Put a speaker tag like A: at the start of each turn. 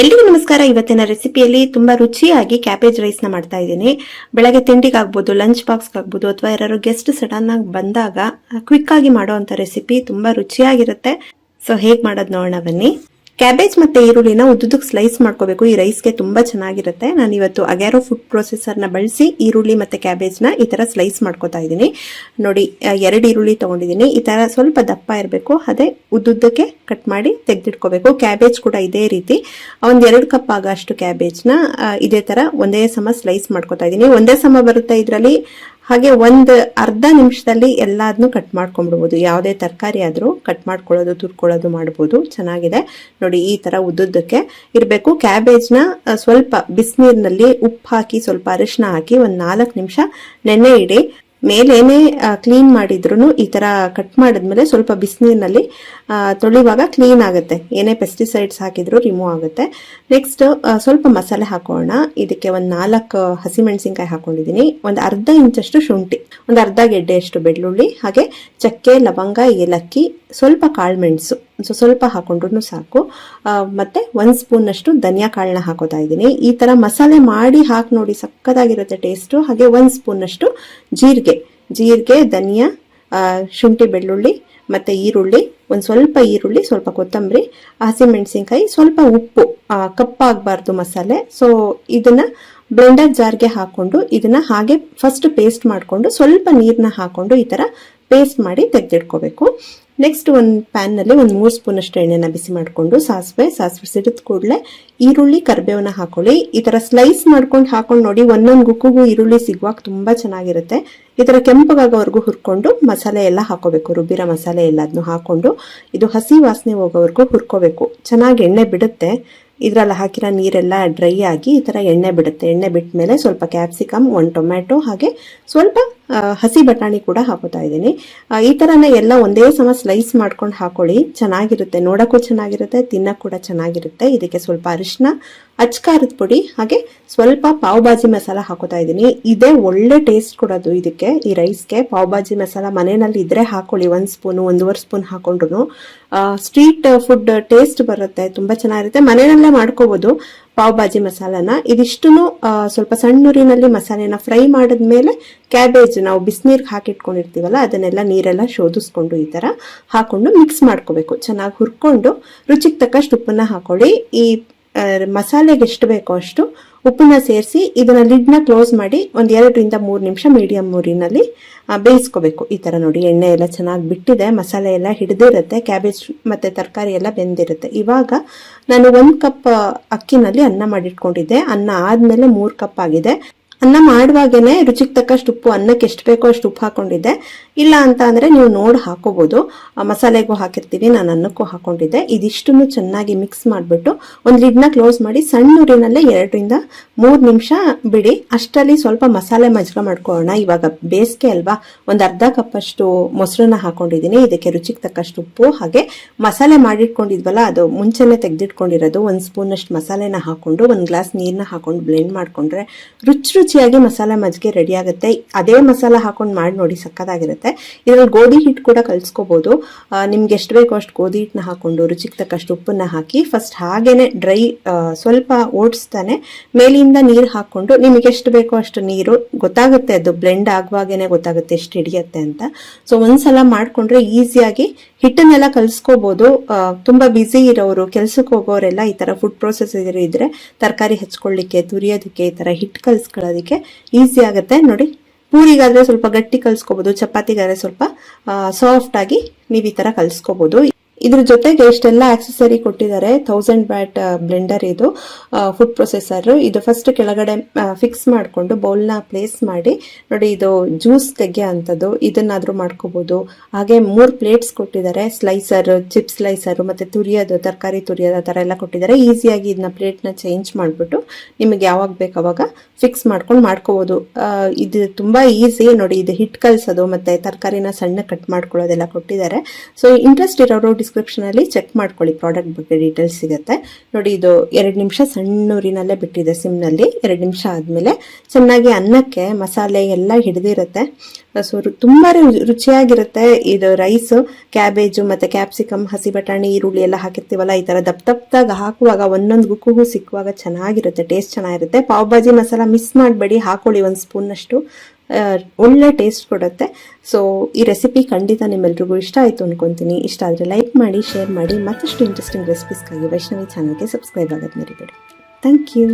A: ಎಲ್ರಿಗೂ ನಮಸ್ಕಾರ. ಇವತ್ತಿನ ರೆಸಿಪಿಯಲ್ಲಿ ತುಂಬಾ ರುಚಿಯಾಗಿ ಕ್ಯಾಬೇಜ್ ರೈಸ್ನ ಮಾಡ್ತಾ ಇದ್ದೀನಿ. ಬೆಳಗ್ಗೆ ತಿಂಡಿಗಾಗ್ಬೋದು ಲಂಚ್ ಬಾಕ್ಸ್ ಆಗ್ಬೋದು ಅಥವಾ ಯಾರು ಗೆಸ್ಟ್ ಸಡನ್ ಆಗಿ ಬಂದಾಗ ಕ್ವಿಕ್ ಆಗಿ ಮಾಡುವಂತ ರೆಸಿಪಿ ತುಂಬಾ ರುಚಿಯಾಗಿರುತ್ತೆ. ಸೊ ಹೇಗ್ ಮಾಡೋದು ನೋಡೋಣ ಬನ್ನಿ. ಕ್ಯಾಬೇಜ್ ಮತ್ತೆ ಈರುಳ್ಳಿನ ಉದ್ದುದಕ್ಕೆ ಸ್ಲೈಸ್ ಮಾಡ್ಕೋಬೇಕು. ಈ ರೈಸ್ಗೆ ತುಂಬಾ ಚೆನ್ನಾಗಿರುತ್ತೆ. ನಾನು ಇವತ್ತು ಅಗ್ಯಾರೋ ಫುಡ್ ಪ್ರೊಸೆಸರ್ನ ಬಳಸಿ ಈರುಳ್ಳಿ ಮತ್ತೆ ಕ್ಯಾಬೇಜ್ನ ಈ ತರ ಸ್ಲೈಸ್ ಮಾಡ್ಕೋತಾ ಇದ್ದೀನಿ. ನೋಡಿ ಎರಡು ಈರುಳ್ಳಿ ತಗೊಂಡಿದ್ದೀನಿ. ಈ ತರ ಸ್ವಲ್ಪ ದಪ್ಪ ಇರಬೇಕು. ಅದೇ ಉದ್ದುದ್ದಕ್ಕೆ ಕಟ್ ಮಾಡಿ ತೆಗೆದಿಟ್ಕೋಬೇಕು. ಕ್ಯಾಬೇಜ್ ಕೂಡ ಇದೇ ರೀತಿ. ಒಂದು ಎರಡು ಕಪ್ ಆಗಷ್ಟು ಕ್ಯಾಬೇಜ್ನ ಇದೇ ತರ ಒಂದೇ ಸಮ ಸ್ಲೈಸ್ ಮಾಡ್ಕೋತಾ ಇದ್ದೀನಿ. ಒಂದೇ ಸಮ ಬರುತ್ತೆ ಇದರಲ್ಲಿ. ಹಾಗೆ ಒಂದು ಅರ್ಧ ನಿಮಿಷದಲ್ಲಿ ಎಲ್ಲದನ್ನು ಕಟ್ ಮಾಡ್ಕೊಂಡ್ಬಿಡ್ಬೋದು. ಯಾವುದೇ ತರಕಾರಿ ಆದರೂ ಕಟ್ ಮಾಡ್ಕೊಳ್ಳೋದು, ತುರ್ಕೊಳ್ಳೋದು ಮಾಡ್ಬೋದು. ಚೆನ್ನಾಗಿದೆ. ನೋಡಿ, ಈ ತರ ಉದ್ದುದ್ದಕ್ಕೆ ಇರಬೇಕು. ಕ್ಯಾಬೇಜ್ನ ಸ್ವಲ್ಪ ಬಿಸಿನೀರಿನಲ್ಲಿ ಉಪ್ಪು ಹಾಕಿ, ಸ್ವಲ್ಪ ಅರಿಶಿನ ಹಾಕಿ ಒಂದು ನಾಲ್ಕು ನಿಮಿಷ ನೆನೆ ಇಡಿ. ಮೇಲೇನೆ ಕ್ಲೀನ್ ಮಾಡಿದ್ರು ಈ ತರ ಕಟ್ ಮಾಡಿದ್ಮೇಲೆ ಸ್ವಲ್ಪ ಬಿಸಿನೀರಿನಲ್ಲಿ ತೊಳಿವಾಗ ಕ್ಲೀನ್ ಆಗುತ್ತೆ. ಏನೇ ಪೆಸ್ಟಿಸೈಡ್ಸ್ ಹಾಕಿದ್ರು ರಿಮೂವ್ ಆಗುತ್ತೆ. ನೆಕ್ಸ್ಟ್ ಸ್ವಲ್ಪ ಮಸಾಲೆ ಹಾಕೋಣ. ಇದಕ್ಕೆ ಒಂದು ನಾಲ್ಕು ಹಸಿಮೆಣಸಿನ್ಕಾಯಿ ಹಾಕೊಂಡಿದ್ದೀನಿ ಒಂದು ಅರ್ಧ ಇಂಚಷ್ಟು ಶುಂಠಿ. ಒಂದು ಅರ್ಧ ಗೆಡ್ಡೆಯಷ್ಟು ಬೆಳ್ಳುಳ್ಳಿ, ಹಾಗೆ ಚಕ್ಕೆ, ಲವಂಗ, ಏಲಕ್ಕಿ, ಸ್ವಲ್ಪ ಕಾಳುಮೆಣಸು ಸೊ ಸ್ವಲ್ಪ ಹಾಕೊಂಡ್ರು ಸಾಕು. ಮತ್ತೆ ಒಂದು ಸ್ಪೂನಷ್ಟು ಧನಿಯಾ ಕಾಳನ್ನ ಹಾಕೋತಾ ಇದ್ದೀನಿ. ಈ ತರ ಮಸಾಲೆ ಮಾಡಿ ಹಾಕಿ ನೋಡಿ ಸಕ್ಕದಾಗಿರುತ್ತೆ ಟೇಸ್ಟು. ಹಾಗೆ ಒಂದು ಸ್ಪೂನಷ್ಟು ಜೀರಿಗೆ ಜೀರಿಗೆ, ಧನಿಯಾ ಶುಂಠಿ ಬೆಳ್ಳುಳ್ಳಿ, ಮತ್ತೆ ಈರುಳ್ಳಿ, ಒಂದು ಸ್ವಲ್ಪ ಈರುಳ್ಳಿ, ಸ್ವಲ್ಪ ಕೊತ್ತಂಬರಿ ಹಸಿಮೆಣಸಿನ್ಕಾಯಿ ಸ್ವಲ್ಪ ಉಪ್ಪು ಕಪ್ಪಾಗಬಾರ್ದು ಮಸಾಲೆ. ಸೊ, ಇದನ್ನ ಬ್ಲೆಂಡರ್ ಜಾರ್ಗೆ ಹಾಕೊಂಡು ಇದನ್ನ ಹಾಗೆ ಫಸ್ಟ್ ಪೇಸ್ಟ್ ಮಾಡಿಕೊಂಡು ಸ್ವಲ್ಪ ನೀರನ್ನ ಹಾಕೊಂಡು ಈ ತರ ಪೇಸ್ಟ್ ಮಾಡಿ ತೆಗೆದಿಟ್ಕೋಬೇಕು. ನೆಕ್ಸ್ಟ್ ಒಂದು ಪ್ಯಾನ್ನಲ್ಲಿ ಒಂದು ಮೂರು ಸ್ಪೂನ್ ಅಷ್ಟು ಎಣ್ಣೆನ ಬಿಸಿ ಮಾಡಿಕೊಂಡು ಸಾಸಿವೆ ಸಾಸಿವೆ ಸಿಡಿದ ಕೂಡಲೇ ಈರುಳ್ಳಿ ಕರಿಬೇವನ್ನ ಹಾಕೊಳ್ಳಿ. ಈ ಥರ ಸ್ಲೈಸ್ ಮಾಡ್ಕೊಂಡು ಹಾಕೊಂಡು ನೋಡಿ, ಒಂದೊಂದು ಗುಕ್ಕಿಗೂ ಈರುಳ್ಳಿ ಸಿಗುವಾಗ ತುಂಬಾ ಚೆನ್ನಾಗಿರುತ್ತೆ. ಈ ಥರ ಕೆಂಪಗಾಗೋವರೆಗೂ ಹುರ್ಕೊಂಡು ಮಸಾಲೆ ಎಲ್ಲ ಹಾಕೋಬೇಕು. ರುಬ್ಬಿರೋ ಮಸಾಲೆ ಎಲ್ಲದನ್ನು ಹಾಕೊಂಡು ಇದು ಹಸಿ ವಾಸನೆ ಹೋಗೋವರೆಗೂ ಹುರ್ಕೋಬೇಕು. ಚೆನ್ನಾಗಿ ಎಣ್ಣೆ ಬಿಡುತ್ತೆ. ಇದ್ರಲ್ಲಿ ಹಾಕಿರೋ ನೀರೆಲ್ಲ ಡ್ರೈ ಆಗಿ ಈ ಥರ ಎಣ್ಣೆ ಬಿಡುತ್ತೆ. ಎಣ್ಣೆ ಬಿಟ್ಟ ಮೇಲೆ ಸ್ವಲ್ಪ ಕ್ಯಾಪ್ಸಿಕಮ್ ಒಂದು ಟೊಮ್ಯಾಟೊ ಹಾಗೆ ಸ್ವಲ್ಪ ಹಸಿ ಬಟಾಣಿ ಕೂಡ ಹಾಕೋತಾ ಇದ್ದೀನಿ. ಈ ಥರನೇ ಎಲ್ಲ ಒಂದೇ ಸಮ ಸ್ಲೈಸ್ ಮಾಡ್ಕೊಂಡು ಹಾಕೊಳ್ಳಿ. ಚೆನ್ನಾಗಿರುತ್ತೆ. ನೋಡೋಕ್ಕೂ ಚೆನ್ನಾಗಿರುತ್ತೆ, ತಿನ್ನೋಕ್ಕೂ ಕೂಡ ಚೆನ್ನಾಗಿರುತ್ತೆ. ಇದಕ್ಕೆ ಸ್ವಲ್ಪ ಅರಿಶಿನ ಅಚ್ಕಾರದ ಪುಡಿ, ಹಾಗೆ ಸ್ವಲ್ಪ ಪಾವ್ ಭಾಜಿ ಮಸಾಲ ಹಾಕೋತಾ ಇದ್ದೀನಿ. ಇದೇ ಒಳ್ಳೆ ಟೇಸ್ಟ್ ಕೊಡೋದು ಇದಕ್ಕೆ, ಈ ರೈಸ್ಗೆ ಪಾವ್ ಭಾಜಿ ಮಸಾಲ ಮನೆಯಲ್ಲಿ ಇದ್ರೆ ಹಾಕೊಳ್ಳಿ. ಒಂದು ಸ್ಪೂನು ಒಂದೂವರೆ ಸ್ಪೂನ್ ಹಾಕೊಂಡ್ರು ಸ್ಟ್ರೀಟ್ ಫುಡ್ ಟೇಸ್ಟ್ ಬರುತ್ತೆ. ತುಂಬ ಚೆನ್ನಾಗಿರುತ್ತೆ. ಮನೆಯಲ್ಲೇ ಮಾಡ್ಕೋಬಹುದು ಪಾವ್ ಬಾಜಿ ಮಸಾಲಾನ. ಇದಿಷ್ಟು ಸ್ವಲ್ಪ ಸಣ್ಣೂರಿನಲ್ಲಿ ಮಸಾಲೆನ ಫ್ರೈ ಮಾಡಿದ್ಮೇಲೆ ಕ್ಯಾಬೇಜ್ ನಾವು ಬಿಸಿನೀರ್ಗೆ ಹಾಕಿಟ್ಕೊಂಡಿರ್ತೀವಲ್ಲ, ಅದನ್ನೆಲ್ಲ ನೀರೆಲ್ಲ ಶೋಧಿಸ್ಕೊಂಡು ಈ ತರ ಹಾಕೊಂಡು ಮಿಕ್ಸ್ ಮಾಡ್ಕೋಬೇಕು. ಚೆನ್ನಾಗಿ ಹುರ್ಕೊಂಡು ರುಚಿಗೆ ತಕ್ಕಷ್ಟು ಉಪ್ಪನ್ನ ಹಾಕೊಳ್ಳಿ. ಈ ಮಸಾಲೆಗೆ ಎಷ್ಟು ಬೇಕೋ ಅಷ್ಟು ಉಪ್ಪನ್ನ ಸೇರಿಸಿ ಇದನ್ನ ಲಿಡ್ನ ಕ್ಲೋಸ್ ಮಾಡಿ ಒಂದು ಎರಡರಿಂದ ಮೂರು ನಿಮಿಷ ಮೀಡಿಯಮ್ ಮೂರಿನಲ್ಲಿ ಬೇಯಿಸ್ಕೋಬೇಕು. ಈ ತರ ನೋಡಿ, ಎಣ್ಣೆ ಎಲ್ಲ ಚೆನ್ನಾಗಿ ಬಿಟ್ಟಿದೆ, ಮಸಾಲೆ ಎಲ್ಲ ಹಿಡಿದಿರುತ್ತೆ ಕ್ಯಾಬೇಜ್ ಮತ್ತೆ ತರಕಾರಿ ಎಲ್ಲ ಬೆಂದಿರುತ್ತೆ. ಇವಾಗ ನಾನು ಒಂದು ಕಪ್ ಅಕ್ಕಿನಲ್ಲಿ ಅನ್ನ ಮಾಡಿಟ್ಕೊಂಡಿದ್ದೆ. ಅನ್ನ ಆದಮೇಲೆ ಮೂರು ಕಪ್ ಆಗಿದೆ. ಅನ್ನ ಮಾಡುವಾಗೇನೆ ರುಚಿಗೆ ತಕ್ಕಷ್ಟು ಉಪ್ಪು, ಅನ್ನಕ್ಕೆ ಎಷ್ಟು ಬೇಕೋ ಅಷ್ಟು ಉಪ್ಪು ಹಾಕೊಂಡಿದ್ದೆ. ಇಲ್ಲ ಅಂತ ಅಂದರೆ ನೀವು ನೋಡಿ ಹಾಕೋಬೋದು. ಮಸಾಲೆಗೂ ಹಾಕಿರ್ತೀವಿ, ನಾನು ಅನ್ನಕ್ಕೂ ಹಾಕೊಂಡಿದ್ದೆ. ಇದಿಷ್ಟನ್ನು ಚೆನ್ನಾಗಿ ಮಿಕ್ಸ್ ಮಾಡಿಬಿಟ್ಟು ಒಂದು ಲಿಡ್ನ ಕ್ಲೋಸ್ ಮಾಡಿ ಸಣ್ಣ ಊರಿನಲ್ಲೇ ಎರಡರಿಂದ ಮೂರು ನಿಮಿಷ ಬಿಡಿ. ಅಷ್ಟರಲ್ಲಿ ಸ್ವಲ್ಪ ಮಸಾಲೆ ಮಜ್ಗ ಮಾಡ್ಕೊಳ್ಳೋಣ. ಇವಾಗ ಬೇಸಿಗೆ ಅಲ್ವಾ, ಒಂದು ಅರ್ಧ ಕಪ್ ಅಷ್ಟು ಮೊಸರನ್ನ ಹಾಕೊಂಡಿದ್ದೀನಿ. ಇದಕ್ಕೆ ರುಚಿಗೆ ತಕ್ಕಷ್ಟು ಉಪ್ಪು, ಹಾಗೆ ಮಸಾಲೆ ಮಾಡಿಟ್ಕೊಂಡಿದ್ವಲ್ಲ, ಅದು ಮುಂಚೆನೇ ತೆಗೆದಿಟ್ಕೊಂಡಿರೋದು. ಒಂದು ಸ್ಪೂನ್ ಅಷ್ಟು ಮಸಾಲೆನ ಹಾಕ್ಕೊಂಡು ಒಂದು ಗ್ಲಾಸ್ ನೀರನ್ನ ಹಾಕೊಂಡು ಬ್ಲೆಂಡ್ ಮಾಡಿಕೊಂಡ್ರೆ ರುಚಿ ರುಚಿಯಾಗಿ ಮಸಾಲೆ ಮಜ್ಜಿಗೆ ರೆಡಿ ಆಗುತ್ತೆ. ಅದೇ ಮಸಾಲ ಹಾಕೊಂಡು ಮಾಡಿ ನೋಡಿ ಸಕ್ಕದಾಗಿರುತ್ತೆ ಇದರಲ್ಲಿ ಗೋಧಿ ಹಿಟ್ಟು ಕೂಡ ಕಲಿಸ್ಕೋಬೋದು. ನಿಮ್ಗೆ ಎಷ್ಟು ಬೇಕೋ ಅಷ್ಟು ಗೋಧಿ ಹಿಟ್ಟನ್ನ ಹಾಕೊಂಡು ರುಚಿಗೆ ತಕ್ಕಷ್ಟು ಉಪ್ಪನ್ನ ಹಾಕಿ ಫಸ್ಟ್ ಹಾಗೇನೆ ಡ್ರೈ ಸ್ವಲ್ಪ ಓಡಿಸ್ತಾನೆ ಮೇಲಿಂದ ನೀರು ಹಾಕೊಂಡು ನಿಮಗೆ ಎಷ್ಟು ಬೇಕೋ ಅಷ್ಟು ನೀರು ಗೊತ್ತಾಗುತ್ತೆ ಅದು ಬ್ಲೆಂಡ್ ಆಗುವಾಗೇನೆ ಗೊತ್ತಾಗುತ್ತೆ ಎಷ್ಟು ಹಿಡಿಯುತ್ತೆ ಅಂತ. ಸೊ ಒಂದ್ಸಲ ಮಾಡ್ಕೊಂಡ್ರೆ ಈಸಿಯಾಗಿ ಹಿಟ್ಟನ್ನೆಲ್ಲ ಕಲಿಸ್ಕೋಬೋದು. ತುಂಬಾ ಬ್ಯುಸಿ ಇರೋರು, ಕೆಲಸಕ್ಕೆ ಹೋಗೋರೆಲ್ಲ ಈ ತರ ಫುಡ್ ಪ್ರೊಸೆಸರ್ ಇದ್ರೆ ತರಕಾರಿ ಹಚ್ಕೊಳ್ಳಿಕ್ಕೆ, ತುರಿಯೋದಕ್ಕೆ ಈ ತರ ಹಿಟ್ಟು ಕಲ್ಸ್ಕೊಳ್ಳೋದಕ್ಕೆ ಈಸಿ ಆಗುತ್ತೆ. ನೋಡಿ, ಪೂರಿಗಾದ್ರೆ ಸ್ವಲ್ಪ ಗಟ್ಟಿ ಕಲ್ಸ್ಕೋಬಹುದು ಚಪಾತಿಗಾದ್ರೆ ಸ್ವಲ್ಪ ಸಾಫ್ಟ್ ಆಗಿ ನೀವು ಈ ತರ ಕಲ್ಸ್ಕೋಬಹುದು ಇದ್ರ ಜೊತೆಗೆ ಇಷ್ಟೆಲ್ಲ ಆಕ್ಸೆಸರಿ ಕೊಟ್ಟಿದ್ದಾರೆ. ಥೌಸಂಡ್ ಬ್ಯಾಟ್ ಬ್ಲೆಂಡರ್ ಇದು. ಫುಡ್ ಪ್ರೊಸೆಸರ್ ಇದು ಫಸ್ಟ್ ಕೆಳಗಡೆ ಫಿಕ್ಸ್ ಮಾಡಿಕೊಂಡು ಬೌಲ್ನ ಪ್ಲೇಸ್ ಮಾಡಿ, ನೋಡಿ ಇದು ಜ್ಯೂಸ್ ತೆಗೆಯೋ ಅಂಥದ್ದು ಇದನ್ನಾದ್ರೂ ಮಾಡ್ಕೋಬಹುದು ಹಾಗೆ ಮೂರು ಪ್ಲೇಟ್ಸ್ ಕೊಟ್ಟಿದ್ದಾರೆ. ಸ್ಲೈಸರ್ ಚಿಪ್ ಸ್ಲೈಸರ್ ಮತ್ತೆ ತುರಿಯೋದು, ತರಕಾರಿ ತುರಿಯೋದು ಆ ಎಲ್ಲ ಕೊಟ್ಟಿದ್ದಾರೆ. ಈಸಿಯಾಗಿ ಇದನ್ನ ಪ್ಲೇಟ್ನ ಚೇಂಜ್ ಮಾಡಿಬಿಟ್ಟು ನಿಮಗೆ ಯಾವಾಗ ಬೇಕು ಅವಾಗ ಫಿಕ್ಸ್ ಮಾಡ್ಕೊಂಡು ಮಾಡ್ಕೋಬಹುದು ಇದು ತುಂಬಾ ಈಸಿ ನೋಡಿ ಇದು ಹಿಟ್ ಕಲ್ಸೋದು ಮತ್ತೆ ತರಕಾರಿನ ಸಣ್ಣ ಕಟ್ ಮಾಡ್ಕೊಳ್ಳೋದೆಲ್ಲ ಕೊಟ್ಟಿದ್ದಾರೆ. ಸೊ ಇಂಟ್ರೆಸ್ಟ್ ಇರೋರು ಡಿಸ್ಕ್ರಿಪ್ಷನಲ್ಲಿ ಚೆಕ್ ಮಾಡ್ಕೊಳ್ಳಿ. ಪ್ರಾಡಕ್ಟ್ ಬಗ್ಗೆ ಡೀಟೇಲ್ಸ್ ಸಿಗುತ್ತೆ. ನೋಡಿ ಇದು ಎರಡು ನಿಮಿಷ ಸಣ್ಣೂರಿನಲ್ಲೇ ಬಿಟ್ಟಿದೆ ಸಿಮ್ನಲ್ಲಿ ಎರಡು ನಿಮಿಷ ಆದಮೇಲೆ ಚೆನ್ನಾಗಿ ಅನ್ನಕ್ಕೆ ಮಸಾಲೆ ಎಲ್ಲ ಹಿಡಿದಿರುತ್ತೆ. ಸೊ ತುಂಬಾ ರುಚಿಯಾಗಿರುತ್ತೆ ಇದು ರೈಸು ಕ್ಯಾಬೇಜು ಮತ್ತು ಕ್ಯಾಪ್ಸಿಕಮ್ ಹಸಿ ಬಟಾಣಿ ಈರುಳ್ಳಿ ಎಲ್ಲ ಹಾಕಿರ್ತೀವಲ್ಲ ಈ ಥರ ದಪ್ಪ ದಪ್ಪದಾಗ ಹಾಕುವಾಗ ಒಂದೊಂದು ಗುಕ್ಕುಗೂ ಸಿಕ್ಕುವಾಗ ಚೆನ್ನಾಗಿರುತ್ತೆ ಟೇಸ್ಟ್ ಚೆನ್ನಾಗಿರುತ್ತೆ. ಪಾವ್ ಭಾಜಿ ಮಸಾಲ ಮಿಸ್ ಮಾಡಬೇಡಿ ಹಾಕೊಳ್ಳಿ ಒಂದು ಸ್ಪೂನಷ್ಟು ಆ, ಒಳ್ಳೆ ಟೇಸ್ಟ್ ಕೊಡುತ್ತೆ. ಸೊ ಈ ರೆಸಿಪಿ ಖಂಡಿತ ನಿಮ್ಮೆಲ್ರಿಗೂ ಇಷ್ಟ ಆಯಿತು ಅನ್ಕೊತೀನಿ. ಇಷ್ಟ ಆದರೆ ಲೈಕ್ ಮಾಡಿ ಶೇರ್ ಮಾಡಿ, ಮತ್ತಷ್ಟು ಇಂಟ್ರೆಸ್ಟಿಂಗ್ ರೆಸಿಪೀಸ್ಗಾಗಿ ವೈಷ್ಣವಿ ಚಾನಲ್ಗೆ ಸಬ್ಸ್ಕ್ರೈಬ್ ಆಗೋದು ಮರಿಬೇಡಿ. Thank you